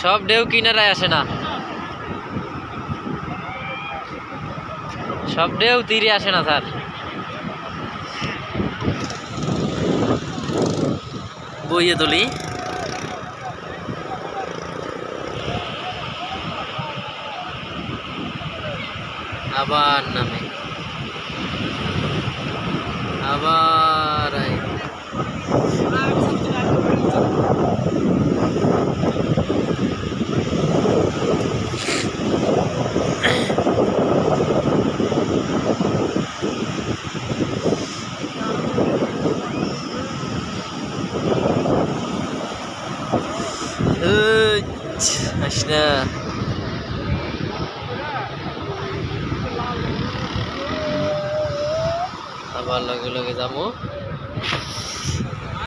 সব ঢেউ কিনারায় আসে না। সব ঢেউ তীরে আসে না স্যার। বইয়ে তুলি। আবার নামে আবার আয়। আবার লগে লগে যাব।